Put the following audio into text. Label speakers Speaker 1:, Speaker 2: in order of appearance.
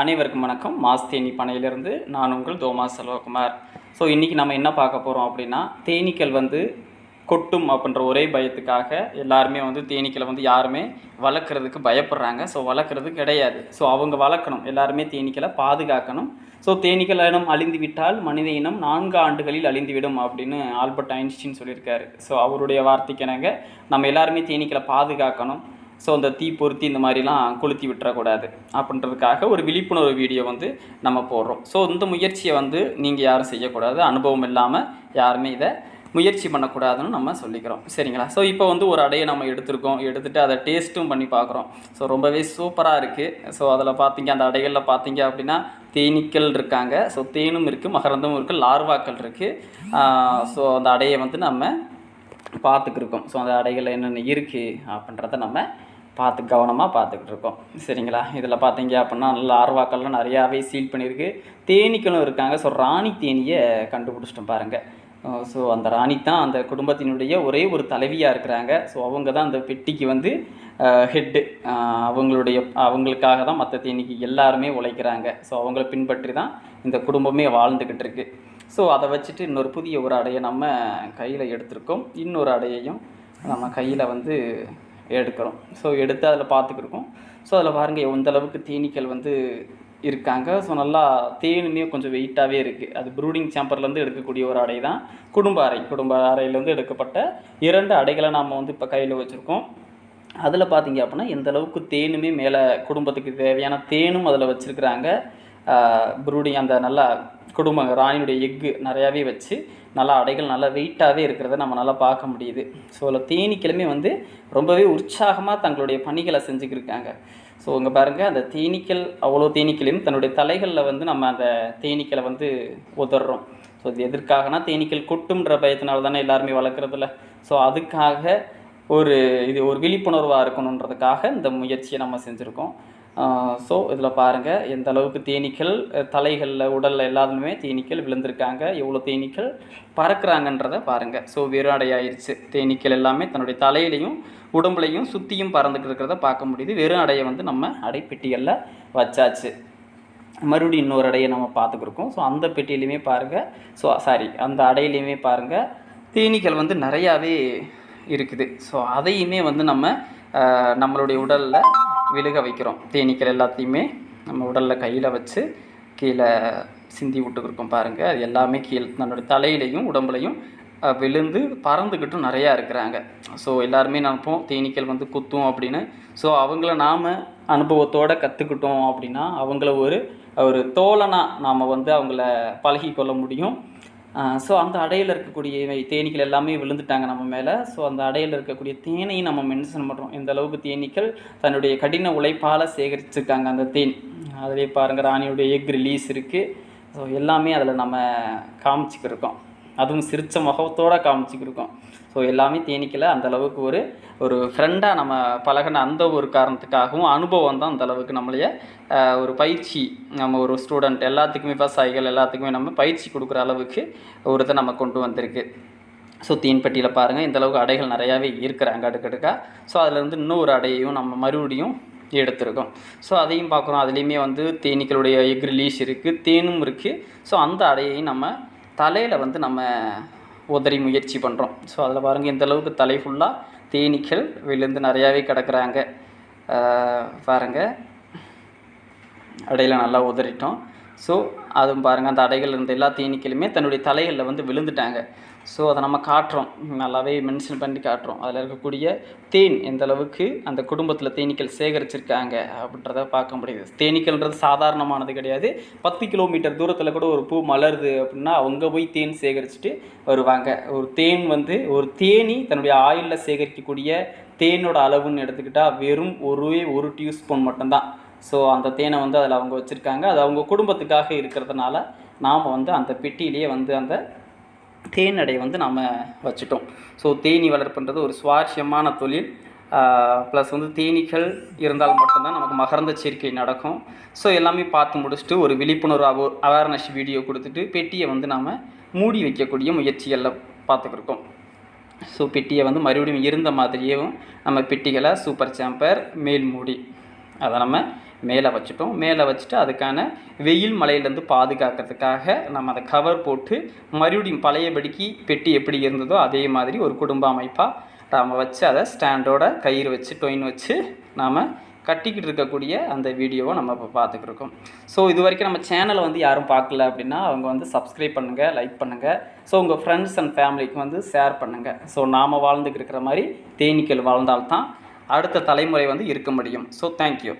Speaker 1: அனைவருக்கும் வணக்கம். மாஸ் தேனி பனையிலிருந்து நான் உங்கள் தோமா செல்வகுமார். ஸோ இன்றைக்கி நம்ம என்ன பார்க்க போகிறோம் அப்படின்னா தேனீக்கள் வந்து கொட்டும் அப்படின்ற ஒரே பயத்துக்காக எல்லாருமே வந்து தேனீக்களை வந்து யாருமே வளர்க்குறதுக்கு பயப்படுறாங்க. ஸோ வளர்க்குறது கிடையாது. ஸோ அவங்க வளர்க்கணும். எல்லாருமே தேனீக்களை பாதுகாக்கணும். ஸோ தேனீக்கள் இனம் அழிந்து விட்டால் மனித இனம் நான்கு ஆண்டுகளில் அழிந்துவிடும் அப்படின்னு ஆல்பர்ட் ஐன்ஸ்டீன் சொல்லியிருக்காரு. ஸோ அவருடைய வார்த்தைக்கிணங்க நம்ம எல்லாருமே தேனீக்களை பாதுகாக்கணும். ஸோ அந்த தீ பொருத்தி இந்த மாதிரிலாம் கொளுத்தி விட்டுறக்கூடாது. அப்படின்றதுக்காக ஒரு விழிப்புணர்வு வீடியோ வந்து நம்ம போடுறோம். ஸோ இந்த முயற்சியை வந்து நீங்கள் யாரும் செய்யக்கூடாது. அனுபவம் இல்லாமல் யாருமே இதை முயற்சி பண்ணக்கூடாதுன்னு நம்ம சொல்லிக்கிறோம். சரிங்களா? ஸோ இப்போ வந்து ஒரு அடையை நம்ம எடுத்திருக்கோம். எடுத்துகிட்டு அதை டேஸ்ட்டும் பண்ணி பார்க்குறோம். ஸோ ரொம்பவே சூப்பராக இருக்குது ஸோ அதில் பார்த்தீங்க அந்த அடைகளில் பார்த்தீங்க அப்படின்னா தேனீக்கள் இருக்காங்க. ஸோ தேனும் இருக்குது மகரந்தமும் இருக்குது லார்வாக்கள் இருக்குது ஸோ அந்த அடையை வந்து நம்ம பார்த்துக்கிருக்கோம். ஸோ அந்த அடைகளில் என்னென்ன இருக்குது அப்படின்றத நம்ம பார்த்து கவனமாக பார்த்துக்கிட்டு இருக்கோம். சரிங்களா? இதில் பார்த்தீங்க அப்படின்னா நல்ல ஆர்வாக்கள்லாம் நிறையாவே சீல் பண்ணியிருக்கு. தேனீக்களும் இருக்காங்க. ஸோ ராணி தேனியை கண்டுபிடிச்சிட்டோம் பாருங்கள் ஸோ அந்த ராணி தான் அந்த குடும்பத்தினுடைய ஒரே ஒரு தலைவியாக இருக்கிறாங்க. ஸோ அவங்க தான் அந்த பெட்டிக்கு வந்து ஹெட்டு அவங்களுடைய அவங்களுக்காக தான் மற்ற தேனிக்கு எல்லாருமே உழைக்கிறாங்க. ஸோ அவங்கள பின்பற்றி தான் இந்த குடும்பமே வாழ்ந்துக்கிட்டு இருக்கு. ஸோ அதை வச்சுட்டு இன்னொரு புதிய ஒரு அடையை நம்ம கையில் எடுத்திருக்கோம். இன்னொரு அடையையும் நம்ம கையில் வந்து எடுக்கிறோம். ஸோ எடுத்து அதில் பார்த்துக்கிருக்கோம். ஸோ அதில் பாருங்கள் எந்த அளவுக்கு தேனீக்கள் வந்து இருக்காங்க. ஸோ நல்லா தேனுமே கொஞ்சம் வெயிட்டாகவே இருக்குது அது ப்ரூடிங் சேம்பர்லேருந்து எடுக்கக்கூடிய ஒரு அடை தான். குடும்ப அறை குடும்ப அறையிலேருந்து எடுக்கப்பட்ட இரண்டு அடைகளை நாம் வந்து இப்போ கையில் வச்சுருக்கோம். அதில் பார்த்தீங்க அப்படின்னா எந்த அளவுக்கு தேனுமே மேலே குடும்பத்துக்கு தேவையான தேனும் அதில் வச்சுருக்குறாங்க. ப்ரூடிங் அந்த நல்லா குடும்ப ராணியுடைய எக்கு நிறையாவே வச்சு நல்லா அடைகள் நல்லா வெயிட்டாகவே இருக்கிறத நம்ம நல்லா பார்க்க முடியுது. ஸோ அதில் தேனீக்களுமே வந்து ரொம்பவே உற்சாகமாக தங்களுடைய பணிகளை செஞ்சுக்கிருக்காங்க. ஸோ இங்கே பாருங்கள் அந்த தேனீக்கள் அவ்வளோ தேனீக்களையும் தன்னுடைய தலைகளில் வந்து நம்ம அந்த தேனீக்களை வந்து உதறோம் ஸோ இது எதற்காகனா தேனீக்கள் கொட்டுன்ற பயத்தினால தானே எல்லாருமே வளர்க்குறதில்ல ஸோ அதுக்காக ஒரு இது ஒரு விழிப்புணர்வாக இருக்கணுன்றதுக்காக இந்த முயற்சியை நம்ம செஞ்சுருக்கோம். ஸோ இதில் பாருங்கள் எந்த அளவுக்கு தேனீக்கள் தலைகளில் உடலில் எல்லாத்துலேயுமே தேனீக்கள் விழுந்திருக்காங்க எவ்வளோ தேனீக்கள் பறக்குறாங்கன்றதை பாருங்கள் ஸோ வெறும் தேனீக்கள் எல்லாமே தன்னுடைய தலையிலையும் உடம்புலையும் சுற்றியும் பறந்துட்டு இருக்கிறத பார்க்க முடியுது. வெறும் அடையை வந்து நம்ம அடைப்பெட்டிகளில் வச்சாச்சு. மறுபடியும் இன்னொரு அடையை நம்ம பார்த்துக்கிருக்கோம். ஸோ அந்த பெட்டியிலையுமே பாருங்கள் ஸோ சாரி அந்த அடையிலையுமே பாருங்கள் தேனீக்கள் வந்து நிறையாவே இருக்குது. ஸோ அதையுமே வந்து நம்ம நம்மளுடைய உடலில் விழுக வைக்கிறோம். தேனீக்கள் எல்லாத்தையுமே நம்ம உடலில் கையில் வச்சு கீழே சிந்தி விட்டுக்கிருக்கோம் பாருங்கள் அது எல்லாமே கீழே நம்மளுடைய தலையிலையும் உடம்புலையும் விழுந்து பறந்துக்கிட்டும் நிறையா இருக்கிறாங்க. ஸோ எல்லாருமே நினைப்போம்? தேனீக்கள் வந்து குத்தும் அப்படின்னு. ஸோ அவங்கள நாம் அனுபவத்தோடு கற்றுக்கிட்டோம் அப்படின்னா அவங்கள ஒரு ஒரு தோழனாக நாம் வந்து அவங்கள பழகி கொள்ள முடியும். ஸோ அந்த அடையில் இருக்கக்கூடிய தேனீக்கள் எல்லாமே விழுந்துட்டாங்க நம்ம மேலே. ஸோ அந்த அடையில் இருக்கக்கூடிய தேனையும் நம்ம மென்ஷன் பண்ணுறோம் இந்த அளவுக்கு தேனீக்கள் தன்னுடைய கடின உழைப்பால் சேகரிச்சிருக்காங்க அந்த தேன். அதிலே பாருங்கள் ராணியுடைய எக் ரிலீஸ் இருக்குது ஸோ எல்லாமே அதில் நம்ம காமிச்சிக்கிருக்கோம். அதுவும் சிரித்த முகத்தோடு காமிச்சிக்கிருக்கோம். ஸோ எல்லாமே தேனீக்களை அந்த அளவுக்கு ஒரு ஒரு ஃப்ரெண்டாக நம்ம பழகின அந்த ஒரு காரணத்துக்காகவும் அனுபவம் தான் அந்த அளவுக்கு நம்மளைய ஒரு பயிற்சி நம்ம ஒரு ஸ்டூடெண்ட் எல்லாத்துக்குமே விவசாயிகள் எல்லாத்துக்குமே நம்ம பயிற்சி கொடுக்குற அளவுக்கு ஒரு இதை நம்ம கொண்டு வந்திருக்கு. ஸோ தீன்பட்டியில் பாருங்கள் இந்த அளவுக்கு அடைகள் நிறையாவே இருக்கிறாங்க அடுக்கடுக்காக ஸோ அதில் இன்னொரு அடையையும் நம்ம மறுபடியும் எடுத்திருக்கோம். ஸோ அதையும் பார்க்குறோம். அதுலேயுமே வந்து தேனீக்களுடைய எக் ரிலீஸ் இருக்குது தேனும் இருக்குது ஸோ அந்த அடையையும் நம்ம தலையில் வந்து நம்ம உதறி முயற்சி பண்ணுறோம் ஸோ அதில் பாருங்கள் இந்த அளவுக்கு தலை ஃபுல்லாக தேனீக்கள் விழுந்து நிறையாவே கிடக்குறாங்க. பாருங்கள் இடையில நல்லா உதறிட்டோம். ஸோ அதுவும் பாருங்கள் அந்த அடைகள் இருந்த எல்லா தேனீக்களுமே தன்னுடைய தலைகளில் வந்து விழுந்துட்டாங்க. ஸோ அதை நம்ம காட்டுறோம். நல்லாவே மென்ஷன் பண்ணி காட்டுறோம். அதில் இருக்கக்கூடிய தேன் எந்த அளவுக்கு அந்த குடும்பத்தில் தேனீக்கள் சேகரிச்சிருக்காங்க அப்படின்றத பார்க்க முடியுது. தேனீக்கள்ன்றது சாதாரணமானது கிடையாது. பத்து கிலோமீட்டர் தூரத்தில் கூட ஒரு பூ மலருது அப்படின்னா அவங்க போய் தேன் சேகரிச்சுட்டு வருவாங்க. ஒரு தேன் வந்து ஒரு தேனி தன்னுடைய ஆயிலில் சேகரிக்கக்கூடிய தேனோட அளவுன்னு எடுத்துக்கிட்டால் வெறும் ஒருவே ஒரு டியூஸ்பூன் மட்டும்தான். ஸோ அந்த தேனை வந்து அதில் அவங்க வச்சுருக்காங்க. அது அவங்க குடும்பத்துக்காக இருக்கிறதுனால நாம் வந்து அந்த பெட்டியிலேயே வந்து அந்த தேனடை வந்து நாம் வச்சுட்டோம். ஸோ தேனி வளர்ப்புன்றது ஒரு சுவாரஸ்யமான தொழில். ப்ளஸ் வந்து தேனீக்கள் இருந்தால் மட்டும்தான் நமக்கு மகரந்த சேர்க்கை நடக்கும். ஸோ எல்லாமே பார்த்து முடிச்சுட்டு ஒரு விழிப்புணர்வு அவ அவேர்னஸ் வீடியோ கொடுத்துட்டு பெட்டியை வந்து நாம் மூடி வைக்கக்கூடிய முயற்சிகளில் பார்த்துக்கிருக்கோம். ஸோ பெட்டியை வந்து மறுபடியும் இருந்த மாதிரியும் நம்ம பெட்டிகளை சூப்பர் சாம்பர் மேல் மூடி அதை நம்ம மேலே வச்சுட்டோம். மேலே வச்சுட்டு அதுக்கான வெயில் மழையிலேருந்து பாதுகாக்கிறதுக்காக நம்ம அதை கவர் போட்டு மறுபடியும் பழையபடிக்கு பெட்டி எப்படி இருந்ததோ அதே மாதிரி ஒரு குடும்ப அமைப்பாக நாம் வச்சு அதை ஸ்டாண்டோட கயிறு வச்சு டொயின் வச்சு நாம் கட்டிக்கிட்டு இருக்கக்கூடிய அந்த வீடியோவை நம்ம இப்போ பார்த்துக்கிருக்கோம் ஸோ இது வரைக்கும் நம்ம சேனலை வந்து யாரும் பார்க்கல அப்படின்னா அவங்க வந்து சப்ஸ்கிரைப் பண்ணுங்கள் லைக் பண்ணுங்கள் ஸோ உங்கள் ஃப்ரெண்ட்ஸ் அண்ட் ஃபேமிலிக்கு வந்து ஷேர் பண்ணுங்கள் ஸோ நாம் வாழ்ந்துக்கிட்டு இருக்கிற மாதிரி தேனீக்கள் வாழ்ந்தால்தான் அடுத்த தலைமுறை வந்து இருக்க முடியும். So thank you